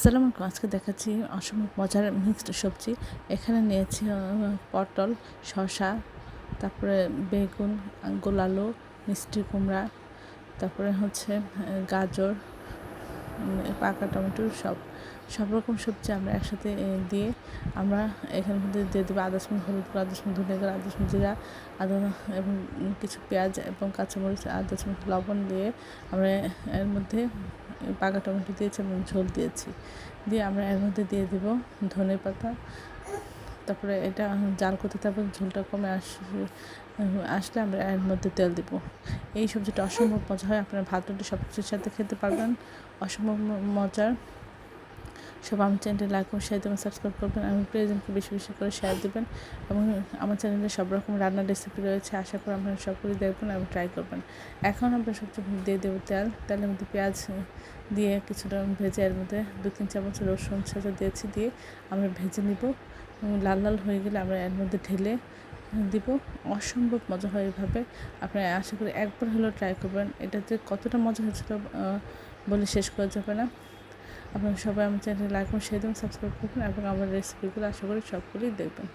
আসসালামু আলাইকুম। আজকে দেখাচ্ছি অসম মজার মিক্সড সবজি। এখানে নিয়েছি পটল, শসা, তারপরে বেগুন গোলালো মিষ্টি কুমড়া, তারপরে হচ্ছে গাজর পাকা টমেটো সব সব রকম সবজি আমরা একসাথে দিয়ে আমরা এখানে মধ্যে দিয়ে দেবো আদা স্পুন হলুদ গুঁড়ো, আদা স্পুন ধনে গুঁড়ো, আদা স্পুন জিরা, আদা, এবং কিছু পেঁয়াজ এবং কাঁচামরিচ, আদা স্পুন লবণ দিয়ে আমরা এর মধ্যে পাকা টমেটো দিয়েছি এবং ঝোল দিয়েছি। দিয়ে আমরা এর মধ্যে দিয়ে দেবো ধনে পাতা তারপরে এটা জাল করতে তারপর ঝোলটা কমে আস আসলে আমরা এর মধ্যে তেল দিব। এই সবজিটা অসম্ভব মজা হয়। আপনারা ভাত রুটি সব কিছুর সাথে খেতে পারবেন। অসম্ভব মজার। সব আমার চ্যানেলটি লাইক এবং শেয়ার দেবেন সাবস্ক্রাইব করবেন এবং প্রিয়জনকে বেশি বেশি করে শেয়ার দেবেন এবং আমার চ্যানেলে সব রকম রান্নার রেসিপি রয়েছে, আশা করি আপনারা সবগুলি দেখবেন এবং ট্রাই করবেন। এখন আমরা সবচেয়ে দিয়ে দেবো তেল, তেলের মধ্যে পেঁয়াজ দিয়ে কিছুটা ভেজে এর মধ্যে দু তিন চামচ রসুন ছেঁচা দিয়েছি দিয়ে আমরা ভেজে নিব লাল লাল হয়ে গেলে আমরা এর মধ্যে ঢেলে দিব। অসম্ভব মজা হয় এভাবে, আপনারা আশা করি একবার হলেও ট্রাই করবেন। এটাতে কতটা মজা হয়েছিল বলে শেষ করা যাবে না। আপনারা সবাই আমার চ্যানেলে লাইক এবং শেয়ার সাবস্ক্রাইব করুন এবং আমার রেসিপিগুলো আশা করি সবগুলোই দেখবেন।